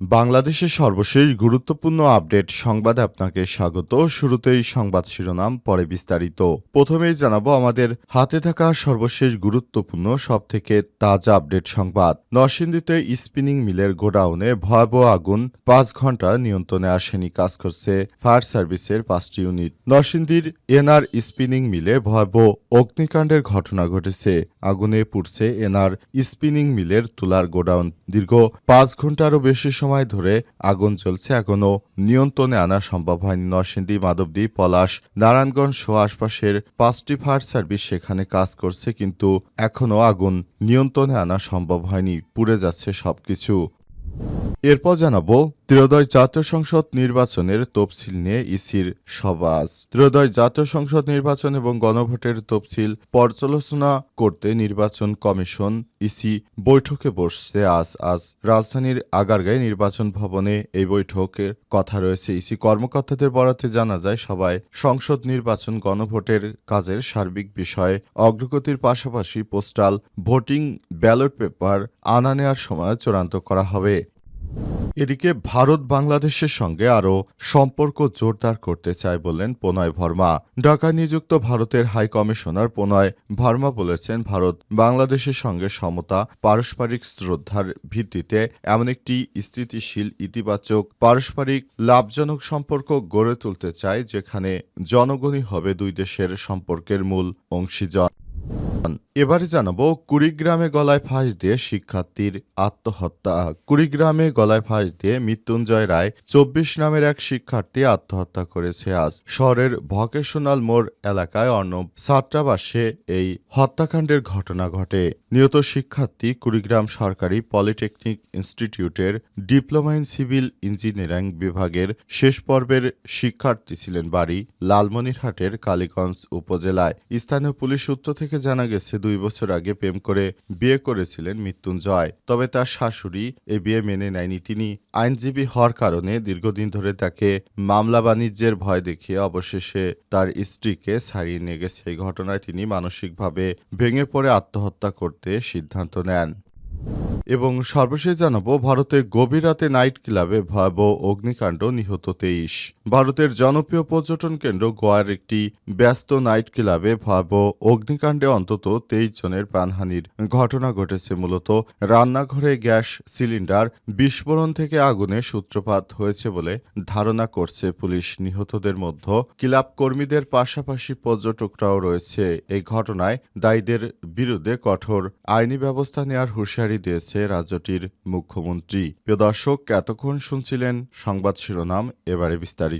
বাংলাদেশের সর্বশেষ গুরুত্বপূর্ণ আপডেট সংবাদে আপনাকে স্বাগত। শুরুতেই সংবাদ শিরোনাম, পরে বিস্তারিত। প্রথমেই জানাব আমাদের হাতে থাকা সর্বশেষ গুরুত্বপূর্ণ, সবথেকে তাজা আপডেট সংবাদ। নরসিংদীতে স্পিনিং মিলের গোডাউনে ভয়াবহ আগুন, পাঁচ ঘণ্টা নিয়ন্ত্রণে আসেনি কাজ করছে ফায়ার সার্ভিসের পাঁচটি ইউনিট। নরসিংদীর এনআর স্পিনিং মিলে ভয়াবহ অগ্নিকাণ্ডের ঘটনা ঘটেছে। আগুনে পুড়ছে এনআর স্পিনিং মিলের তুলার গোডাউন। দীর্ঘ পাঁচ ঘন্টারও বেশি সময় ধরে আগুন চলছে। এখনও নিয়ন্ত্রণে আনা সম্ভব হয়নি। নরসিংদী, মাধবদী, পলাশ, নারায়ণগঞ্জ সহ আশপাশের পাঁচটি ফায়ার সার্ভিস সেখানে কাজ করছে, কিন্তু এখনও আগুন নিয়ন্ত্রণে আনা সম্ভব হয়নি। পুড়ে যাচ্ছে সবকিছু। এরপর জানাব, ত্রয়োদশ জাতীয় সংসদ নির্বাচনের তফসিল নিয়ে ইসির সবাস ত্রয়োদশ জাতীয় সংসদ নির্বাচন এবং গণভোটের তফসিল পর্যালোচনা করতে নির্বাচন কমিশন ইসি বৈঠকে বসছে। আজ আজ রাজধানীর আগারগাঁয় নির্বাচন ভবনে এই বৈঠকের কথা রয়েছে। ইসি কর্মকর্তাদের বরাতে জানা যায় সবাই সংসদ নির্বাচন গণভোটের কাজের সার্বিক বিষয়ে অগ্রগতির পাশাপাশি পোস্টাল ভোটিং ব্যালট পেপার আনা নেওয়ার সময় চূড়ান্ত করা হবে। এদিকে ভারত বাংলাদেশের সঙ্গে আরও সম্পর্ক জোরদার করতে চায় বললেন প্রণয় ভর্মা। ঢাকায় নিযুক্ত ভারতের হাই কমিশনার প্রণয় ভার্মা বলেছেন, ভারত বাংলাদেশের সঙ্গে সমতা, পারস্পরিক শ্রদ্ধার ভিত্তিতে এমন একটি স্থিতিশীল, ইতিবাচক, পারস্পরিক, লাভজনক সম্পর্ক গড়ে তুলতে চায়, যেখানে জনগণই হবে দুই দেশের সম্পর্কের মূল অংশীজন। এবারে জানাব, কুড়িগ্রামে গলায় ফাঁস দিয়ে শিক্ষার্থীর আত্মহত্যা। কুড়িগ্রামে গলায় ফাঁস দিয়ে মৃত্যুঞ্জয় রায় চব্বিশ নামের এক শিক্ষার্থী আত্মহত্যা করেছে আজ। শহরের ভকেশনাল মোড় এলাকায় অর্ণব ছাত্রাবাসে এই হত্যাকাণ্ডের ঘটনা ঘটে। নিহত শিক্ষার্থী কুড়িগ্রাম সরকারি পলিটেকনিক ইনস্টিটিউটের ডিপ্লোমা ইন সিভিল ইঞ্জিনিয়ারিং বিভাগের শেষ পর্বের শিক্ষার্থী ছিলেন বাড়ি লালমনিরহাটের কালীগঞ্জ উপজেলায়। স্থানীয় পুলিশ সূত্র থেকে জানা গেছে দুই বছর আগে প্রেম করে বিয়ে করেছিলেন মৃত্যুঞ্জয়। তবে তার শাশুড়ি এ বিয়ে মেনে নেয়নি তিনি। আইনজীবী হওয়ার কারণে দীর্ঘদিন ধরে তাকে মামলা বাণিজ্যের ভয় দেখিয়ে অবশেষে তার স্ত্রীকে ছাড়িয়ে নিয়ে গেছে। এই ঘটনায় তিনি মানসিকভাবে ভেঙে পড়ে আত্মহত্যা করতে সিদ্ধান্ত নেন। এবং সর্বশেষ জানাব, ভারতে গভীর রাতে নাইট ক্লাবে ভয়াবহ অগ্নিকাণ্ড নিহত তেইশ। ভারতের জনপ্রিয় পর্যটন কেন্দ্র গোয়ার একটি ব্যস্ত নাইট ক্লাবে ভয়াবহ অগ্নিকাণ্ডে অন্তত তেইশ জনের প্রাণহানির ঘটনা ঘটেছে মূলত। রান্নাঘরে গ্যাস সিলিন্ডার বিস্ফোরণ থেকে আগুনের সূত্রপাত হয়েছে বলে ধারণা করছে পুলিশ। নিহতদের মধ্যে ক্লাব কর্মীদের পাশাপাশি পর্যটকরাও রয়েছে। এই ঘটনায় দায়ীদের বিরুদ্ধে কঠোর আইনি ব্যবস্থা নেওয়ার হুঁশিয়ারি দিয়েছে রাজ্যটির মুখ্যমন্ত্রী। প্রিয় দর্শক, এতক্ষণ শুনছিলেন সংবাদ শিরোনাম, এবারে বিস্তারিত।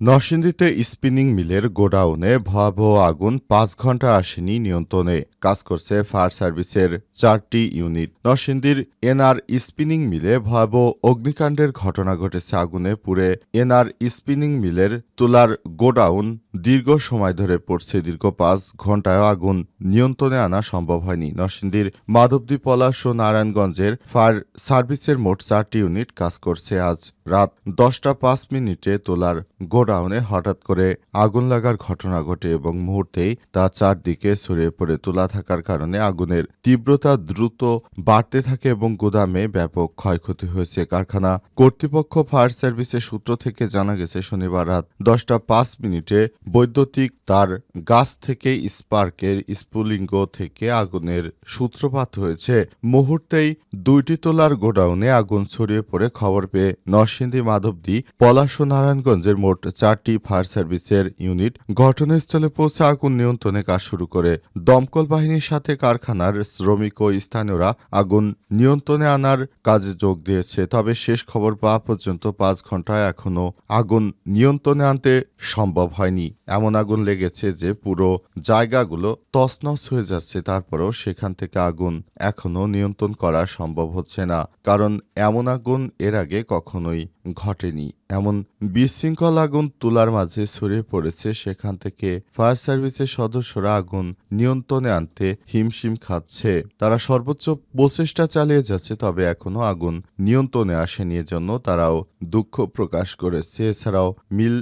নরসিংদীতে স্পিনিং মিলের গোডাউনে ভয়াবহ আগুন পাঁচ ঘণ্টা আসেনি নিয়ন্ত্রণে। কাজ করছে ফায়ার সার্ভিসের চারটি ইউনিট। নরসিংদীর এনআর স্পিনিং মিলে ভয়াবহ অগ্নিকাণ্ডের ঘটনা ঘটেছে আগুনে পুড়ে। এনআর স্পিনিং মিলের তুলার গোডাউন দীর্ঘ সময় ধরে পড়ছে। দীর্ঘ পাঁচ ঘন্টায় আগুন নিয়ন্ত্রণে আনা সম্ভব হয়নি। নরসিংদীর মাধবদী পলাশ ও নারায়ণগঞ্জের ফায়ার সার্ভিসের মোট চারটি ইউনিট কাজ করছে। আজ রাত দশটা পাঁচ মিনিটে তোলার গোডাউনে হঠাৎ করে আগুন লাগার ঘটনা ঘটে এবং মুহূর্তেই তা চারদিকে ছড়িয়ে পড়ে। তোলা থাকার কারণে আগুনের তীব্রতা দ্রুত বাড়তে থাকে এবং গোদামে ব্যাপক ক্ষয়ক্ষতি হয়েছে। কারখানা কর্তৃপক্ষ ফায়ার সার্ভিসের সূত্র থেকে জানা গেছে, শনিবার রাত দশটা পাঁচ মিনিটে বৈদ্যুতিক তার গাছ থেকে স্পার্কের স্পুলিঙ্গ থেকে আগুনের সূত্রপাত হয়েছে। মুহূর্তেই দুইটি তোলার গোডাউনে আগুন ছড়িয়ে পড়ে। খবর পেয়ে নরসিংদী মাধবদী, পলাশ ও নারায়ণগঞ্জের মোট চারটি ফায়ার সার্ভিসের ইউনিট ঘটনাস্থলে পৌঁছে আগুন নিয়ন্ত্রণে কাজ শুরু করে। দমকল বাহিনীর সাথে কারখানার শ্রমিক ও স্থানীয়রা আগুন নিয়ন্ত্রণে আনার কাজে যোগ দিয়েছে, তবে শেষ খবর পাওয়া পর্যন্ত পাঁচ ঘন্টায় এখনও আগুন নিয়ন্ত্রণে আনতে সম্ভব হয়নি। এমন আগুন লেগেছে যে পুরো জায়গাগুলো তছনছ হয়ে যাচ্ছে, তারপরেও সেখান থেকে আগুন এখনও নিয়ন্ত্রণ করা সম্ভব হচ্ছে না। কারণ এমন আগুন এর আগে কখনোই ঘটেনি। এমন বিশৃঙ্খল আগুন তুলার মাঝে ছড়িয়ে পড়েছে, সেখান থেকে ফায়ার সার্ভিসের সদস্যরা আগুন নিয়ন্ত্রণে আনতে হিমশিম খাচ্ছে। তারা সর্বোচ্চ প্রচেষ্টা চালিয়ে যাচ্ছে, তবে এখনও আগুন নিয়ন্ত্রণে আসেনি। এজন্য তারাও দুঃখ প্রকাশ করেছে। এছাড়াও মিল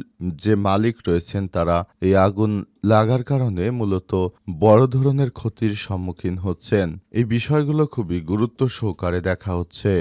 যে মালিক রয়েছেন, তারা এই আগুন লাগার কারণে মূলত বড় ধরনের ক্ষতির সম্মুখীন হচ্ছেন। এই বিষয়গুলো খুবই গুরুত্ব সহকারে দেখা হচ্ছে।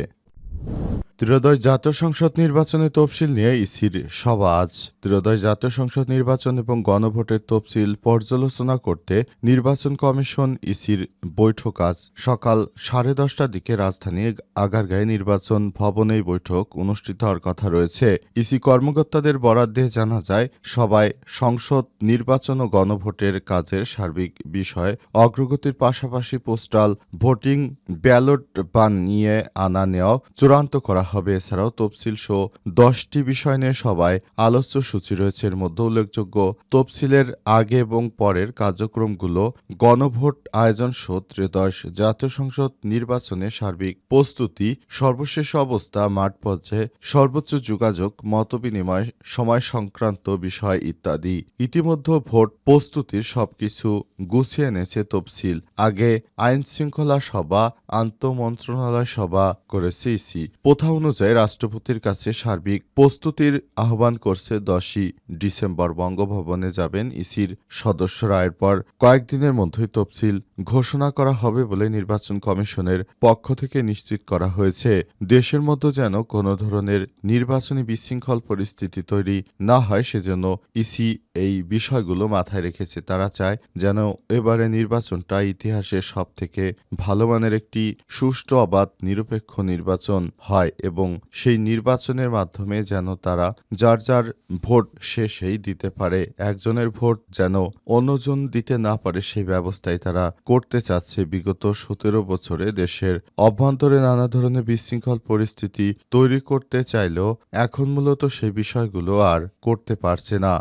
ত্রয়োদশ জাতীয় সংসদ নির্বাচনের তফসিল নিয়ে ইসির সভা আজ। ত্রয়োদশ জাতীয় সংসদ নির্বাচন এবং গণভোটের তফসিল পর্যালোচনা করতে নির্বাচন কমিশন ইসির বৈঠক আজ। সকাল সাড়ে দশটার দিকে রাজধানী আগারগাঁয়ে নির্বাচন ভবনে বৈঠক অনুষ্ঠিত হওয়ার কথা রয়েছে। ইসি কর্মকর্তাদের বরাদ দিয়ে জানা যায় সবাই সংসদ নির্বাচন ও গণভোটের কাজের সার্বিক বিষয়ে, অগ্রগতির পাশাপাশি পোস্টাল ভোটিং ব্যালট বানিয়ে আনা নেওয়া চূড়ান্ত করা হবে। এছাড়াও তফসিল সহ দশটি বিষয় নিয়ে সবাই আলোচ্য সূচি রয়েছে। এর মধ্যে উল্লেখযোগ্য তফসিলের আগে এবং পরের কার্যক্রমগুলো, গণভোট আয়োজন সহ ত্রয়োদশ জাতীয় সংসদ নির্বাচনে সার্বিক প্রস্তুতি, সর্বশেষ অবস্থা, মাঠ পর্যায়ে সর্বোচ্চ যোগাযোগ মতবিনিময় সময় সংক্রান্ত বিষয় ইত্যাদি। ইতিমধ্যে ভোট প্রস্তুতির সবকিছু গুছিয়ে এনেছে তফসিল। আগে আইন শৃঙ্খলা সভা, আন্তঃমন্ত্রণালয় সভা করেছে ইসি। প্রথা অনুযায়ী রাষ্ট্রপতির কাছে সার্বিক প্রস্তুতির আহ্বান করছে দশই ডিসেম্বর বঙ্গভবনে যাবেন ইসির সদস্যরা এরপর কয়েকদিনের মধ্যেই তফসিল ঘোষণা করা হবে বলে নির্বাচন কমিশনের পক্ষ থেকে নিশ্চিত করা হয়েছে। দেশের মধ্যে যেন কোনো ধরনের নির্বাচনী বিশৃঙ্খল পরিস্থিতি তৈরি না হয়, সেজন্য ইসি এই বিষয়গুলো মাথায় রেখেছে। তারা চায় যেন এবারে নির্বাচনটা ইতিহাসের সব থেকে ভালো মানের একটি সুষ্ঠু, অবাধ, নিরপেক্ষ নির্বাচন হয় এবং সেই নির্বাচনের মাধ্যমে যেন তারা যার যার ভোট শেষেই দিতে পারে, একজনের ভোট যেন অন্যজন দিতে না পারে সেই ব্যবস্থায় তারা করতে চাচ্ছে। বিগত সতেরো বছরে দেশের অভ্যন্তরে নানা ধরনের বিশৃঙ্খল পরিস্থিতি তৈরি করতে চাইলেও এখন মূলত সেই বিষয়গুলো আর করতে পারছে না।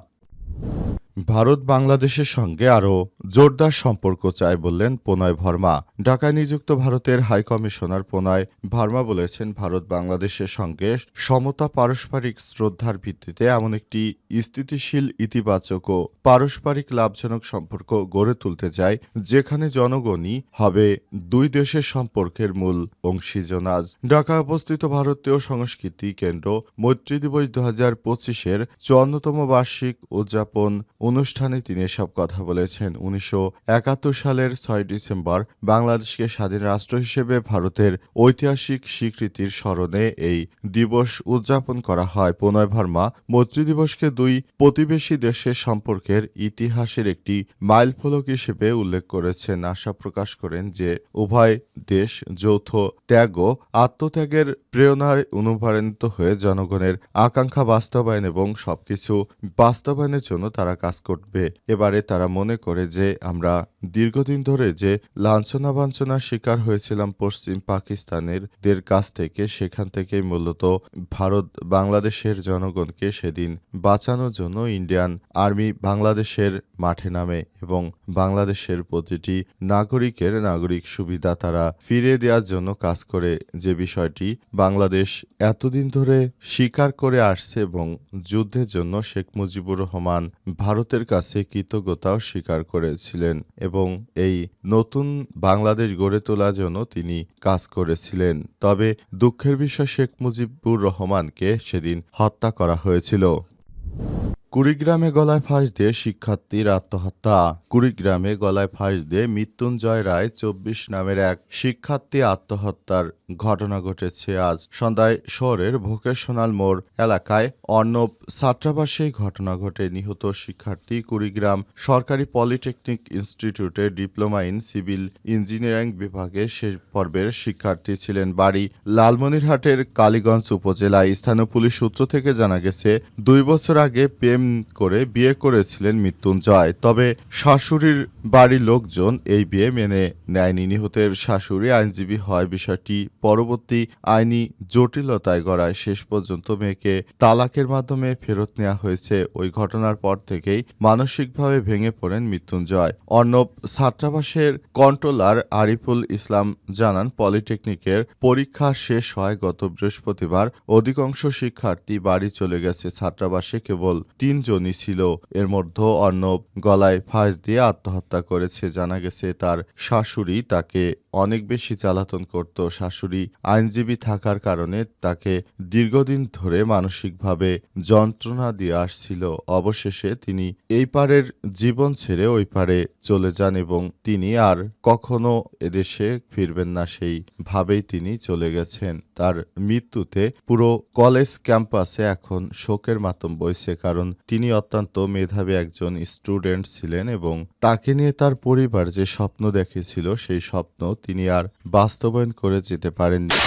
ভারত বাংলাদেশের সঙ্গে আরও জোরদার সম্পর্ক চায় বললেন প্রণয় ভর্মা। ঢাকায় নিযুক্ত ভারতের হাই কমিশনার প্রণয় ভার্মা বলেছেন, ভারত বাংলাদেশের সঙ্গে সমতা পারস্পরিক শ্রদ্ধার ভিত্তিতে এমন একটি স্থিতিশীল, ইতিবাচক ও পারস্পরিক লাভজনক সম্পর্ক গড়ে তুলতে চায়, যেখানে জনগণই হবে দুই দেশের সম্পর্কের মূল অংশীজনাজ ঢাকায় অবস্থিত ভারতীয় সংস্কৃতি কেন্দ্র মৈত্রী দিবস দু হাজার পঁচিশের চুয়ান্নতম বার্ষিক উদযাপন অনুষ্ঠানে তিনি এসব কথা বলেছেন। উনিশশো একাত্তর সালের ছয় ডিসেম্বর বাংলাদেশকে স্বাধীন রাষ্ট্র হিসেবে ভারতের ঐতিহাসিক স্বীকৃতির স্মরণে এই দিবস উদযাপন করা হয়। প্রণয় ভার্মা মৈত্রী দিবসকে দুই প্রতিবেশী দেশের সম্পর্কের ইতিহাসের একটি মাইলফলক হিসেবে উল্লেখ করেছেন। আশা প্রকাশ করেন যে উভয় দেশ যৌথ ত্যাগ ও আত্মত্যাগের প্রেরণায় অনুপ্রাণিত হয়ে জনগণের আকাঙ্ক্ষা বাস্তবায়ন এবং সবকিছু বাস্তবায়নের জন্য তারা কাজ করবে। এবারে তারা মনে করে যে, আমরা দীর্ঘদিন ধরে যে লাঞ্ছনা বাঞ্ছনার শিকার হয়েছিলাম পশ্চিম পাকিস্তানের দের কাছ থেকে, সেখান থেকেই মূলত ভারত বাংলাদেশের জনগণকে সেদিন বাঁচানোর জন্য ইন্ডিয়ান আর্মি বাংলাদেশের মাঠে নামে এবং বাংলাদেশের প্রতিটি নাগরিকের নাগরিক সুবিধা তারা ফিরিয়ে দেওয়ার জন্য কাজ করে। যে বিষয়টি বাংলাদেশ এতদিন ধরে স্বীকার করে আসছে এবং যুদ্ধের জন্য শেখ মুজিবুর রহমান ভারতের কাছে কৃতজ্ঞতাও স্বীকার করেছিলেন এবং এই নতুন বাংলাদেশ গড়ে তোলার জন্য তিনি কাজ করেছিলেন। তবে দুঃখের বিষয়, শেখ মুজিবুর রহমানকে সেদিন হত্যা করা হয়েছিল। কুড়িগ্রামে গলায় ফাঁস দিয়ে শিক্ষার্থীর আত্মহত্যা। কুড়িগ্রামে গলায় ফাঁস দিয়ে মৃত্যুঞ্জয় রায় চব্বিশ নামের এক শিক্ষার্থী আত্মহত্যার ঘটনা ঘটেছে আজ সন্ধ্যায় শহরের ভোকেশনাল মোড় এলাকায়। অর্ণব ছাত্রাবাসে ঘটনা ঘটে। নিহত শিক্ষার্থী কুড়িগ্রাম সরকারি পলিটেকনিক ইনস্টিটিউটের ডিপ্লোমা ইন সিভিল ইঞ্জিনিয়ারিং বিভাগে শেষ পর্বের শিক্ষার্থী ছিলেন। বাড়ি লালমনিরহাটের কালীগঞ্জ উপজেলায়। স্থানীয় পুলিশ সূত্র থেকে জানা গেছে, দুই বছর আগে প্রেম করে বিয়ে করেছিলেন মৃত্যুঞ্জয়। তবে শাশুড়ির বাড়ির লোকজন এই বিয়ে মেনে নেয়নি। নিহতের শাশুড়ি আইনজীবী হয় বিষয়টি পরবর্তী আইনি জটিলতায় গড়ায় শেষ পর্যন্ত মেয়েকে তালাকের মাধ্যমে ফেরত নেওয়া হয়েছে। ওই ঘটনার পর থেকেই মানসিকভাবে ভেঙে পড়েন মৃত্যুঞ্জয়। অর্ণব ছাত্রাবাসের কন্ট্রোলার আরিফুল ইসলাম জানান, পলিটেকনিকের পরীক্ষা শেষ হয় গত বৃহস্পতিবার। অধিকাংশ শিক্ষার্থী বাড়ি চলে গেছে। ছাত্রাবাসে কেবল তিনজনই ছিল। এর মধ্যে অর্ণব গলায় ফাঁস দিয়ে আত্মহত্যা করেছে। জানা গেছে তার শাশুড়ি তাকে অনেক বেশি জ্বালাতন করত। শাশুড়ি আইনজীবী থাকার কারণে তাকে দীর্ঘদিন ধরে মানসিকভাবে যন্ত্রণা দিয়ে আসছিল। অবশেষে তিনি এই পারের জীবন ছেড়ে ওই পারে চলে যান এবং তিনি আর কখনো এদেশে ফিরবেন না সেই ভাবেই তিনি চলে গেছেন। তার মৃত্যুতে পুরো কলেজ ক্যাম্পাসে এখন শোকের মাতম বইছে কারণ তিনি অত্যন্ত মেধাবী একজন স্টুডেন্ট ছিলেন এবং তাকে নিয়ে তার পরিবার যে স্বপ্ন দেখেছিল সেই স্বপ্ন তিনি আর বাস্তবায়ন করে যেতে পারেননি।